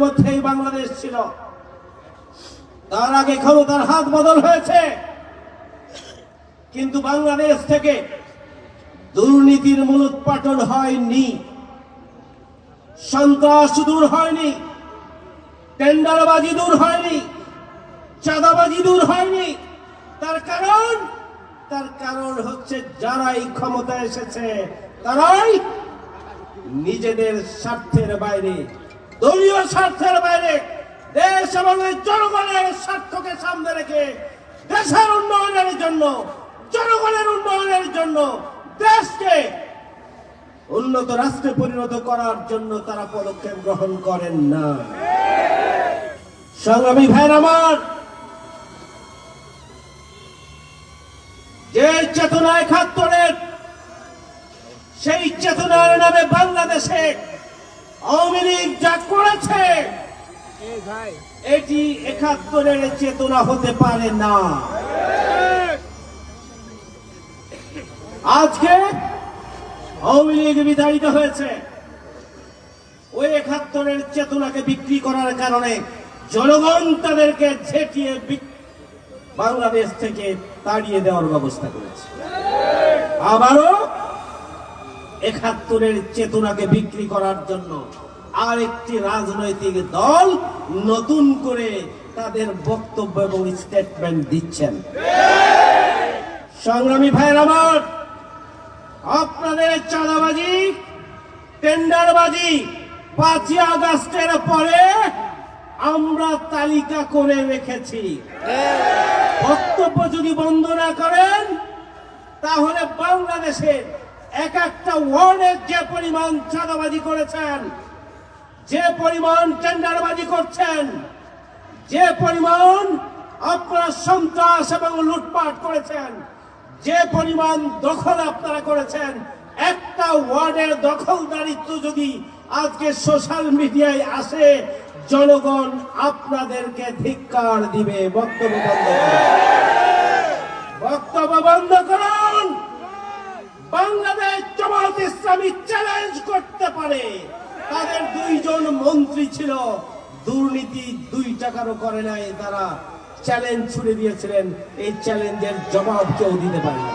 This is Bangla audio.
মধ্যেই বাংলাদেশ ছিল। তার আগে ক্ষমতার হাত বদল হয়েছে। কিন্তু বাংলাদেশ থেকে দুর্নীতির মূলোৎপাটন হয়নি। সন্ত্রাস দূর হয়নি। টেন্ডারবাজি দূর হয়নি। চাঁদাবাজি দূর হয়নি। তার কারণ তার কারণ হচ্ছে যারাই ক্ষমতা এসেছে, তারাই নিজেদের স্বার্থের বাইরে দলীয় স্বার্থের বাইরে দেশ এবং জনগণের স্বার্থকে সামনে রেখে দেশের উন্নয়নের জন্য, জনগণের উন্নয়নের জন্য দেশকে উন্নত রাষ্ট্রে পরিণত করার জন্য তারা পদক্ষেপ গ্রহণ করেন না। সংগ্রামী ভাইয়ের আমার, যে চেতনা একাত্তরের সেই চেতনার নামে বাংলাদেশে আওয়ামী লীগ যা করেছে এটি একাত্তরের চেতনা হতে পারে না। আজকে আওয়ামী লীগ বিতাড়িত হয়েছে। ওই একাত্তরের চেতনাকে বিক্রি করার কারণে জনগণ তাদেরকে ঝেঁটিয়ে বাংলাদেশ থেকে তাড়িয়ে দেওয়ার ব্যবস্থা করেছে। আবারও একাত্তরের চেতনাকে বিক্রি করার জন্য আরেকটি রাজনৈতিক দল নতুন করে তাদের বক্তব্য এবং স্টেটমেন্ট দিচ্ছেন। সংগ্রামী ভাইয়ের আমার, আপনাদের চাঁদাবাজি, টেন্ডারবাজি পাঁচই আগস্টের পরে আমরা তালিকা করে রেখেছি। বক্তব্য যদি বন্ধ না করেন, তাহলে বাংলাদেশের এক একটা ওয়ার্ডের যে পরিমাণ চাঁদাবাজি করেছেন, যে পরিমাণ টেন্ডারবাজি করছেন, যে পরিমাণ আপনারা সন্ত্রাস এবং লুটপাট করেছেন, যে পরিমাণ দখল আপনারা করেছেন, একটা ওয়ার্ডের দখলদারিত্ব যদি আজকে সোশ্যাল মিডিয়ায় আসে, জনগণ আপনাদেরকে ধিক্কার দিবে। বক্তব্য বন্ধ করুন বক্তব্য বন্ধ করুন বাংলাদেশ ইসলামী চ্যালেঞ্জ করতে পারে। তাদের দুইজন মন্ত্রী ছিল। দুর্নীতি দুই টাকারও করে নাই। তারা চ্যালেঞ্জ ছুড়ে দিয়েছিলেন। এই চ্যালেঞ্জের জবাব কেউ দিতে পারে না